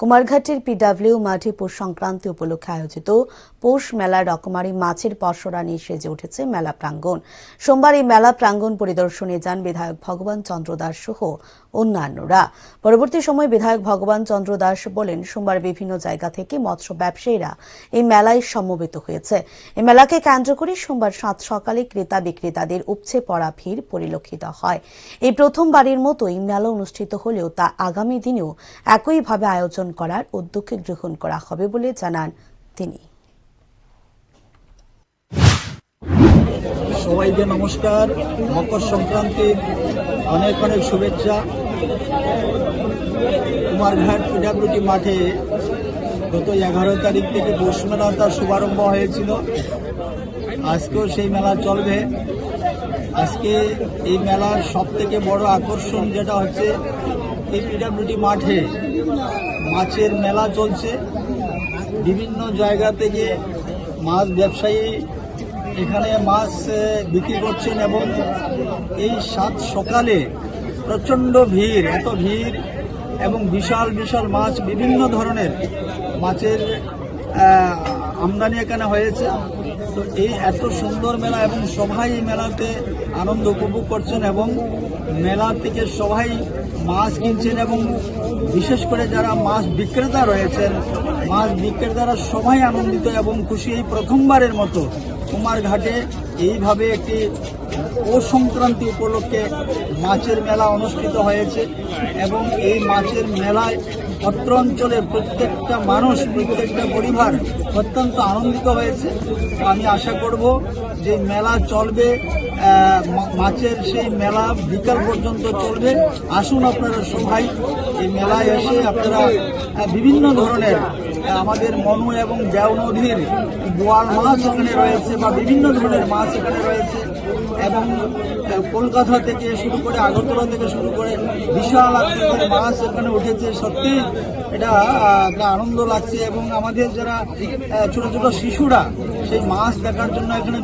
কুমারঘাটের PW মাঠে পৌষ সংক্রান্তি উপলক্ষে আয়োজিত পৌষ মেলা রকমারি মাছের পসরা নিয়ে সেজে উঠেছে মেলা প্রাঙ্গণ। সোমবার এই মেলা প্রাঙ্গণ পরিদর্শনে যান বিধায়ক ভগবান চন্দ্র দাস সহ অন্যান্যরা। পরবর্তী সময় বিধায়ক ভগবান চন্দ্র দাস বলেন, সোমবার বিভিন্ন জায়গা থেকে মৎস্য ব্যবসায়ীরা এই মেলায় সমবেত হয়েছে। এই মেলাকে কেন্দ্র করে সোমবার সাত সকালে ক্রেতা বিক্রেতাদের উপচে পড়া ভিড় পরিলক্ষিত হয়। এই প্রথমবারের মতো এই মেলা অনুষ্ঠিত হলেও তা আগামী দিনেও একইভাবে আয়োজন করার উদ্যোগ গ্রহণ করা হবে বলে জানান তিনি। সবাইকে নমস্কার। মকর সংক্রান্তির অনেক অনেক শুভেচ্ছা। কুমারঘাট পিডাব্লিউটি মাঠে গত এগারো তারিখ থেকে পৌষ মেলা তার শুভারম্ভ হয়েছিল। আজকেও সেই মেলা চলবে। আজকে এই মেলার সব থেকে বড় আকর্ষণ যেটা হচ্ছে এই পিডাব্লিউটি মাঠে মাছের মেলা চলছে। বিভিন্ন জায়গা থেকে মাছ ব্যবসায়ী এখানে মাছ বিক্রি করছেন এবং এই সাত সকালে প্রচণ্ড ভিড়, এত ভিড় এবং বিশাল বিশাল মাছ বিভিন্ন ধরনের মাছের আমদানি এখানে হয়েছে। তো এই এত সুন্দর মেলা এবং সবাই এই মেলাতে আনন্দ উপভোগ করছেন এবং মেলা থেকে সবাই মাছ কিনছেন এবং বিশেষ করে যারা মাছ বিক্রেতা রয়েছেন, মাছ বিক্রেতারা সবাই আনন্দিত এবং খুশি। এই প্রথমবারের মতো কুমারঘাটে এইভাবে একটি পৌষ সংক্রান্তি উপলক্ষে মাছের মেলা অনুষ্ঠিত হয়েছে এবং এই মাছের মেলায় অত্র অঞ্চলের প্রত্যেকটা মানুষ, প্রত্যেকটা পরিবার অত্যন্ত আনন্দিত হয়েছে। আমি আশা করব যে মেলা চলবে মাছের সেই মেলা বিকাল পর্যন্ত চলবে। আসুন আপনারা সবাই এই মেলায় এসে আপনারা বিভিন্ন ধরনের আমাদের মনু এবং দেও নদীর বোয়াল মাছ এখানে রয়েছে বা বিভিন্ন ধরনের মাছ এখানে রয়েছে এবং কলকাতা থেকে শুরু করে আগরতলা থেকে শুরু করে বিশাল আকৃতির মাছ এখানে উঠেছে। সত্যি এটা আনন্দ লাগছে এবং আমাদের যারা ছোট ছোট শিশুরা সেই মাছ দেখার জন্য এখানে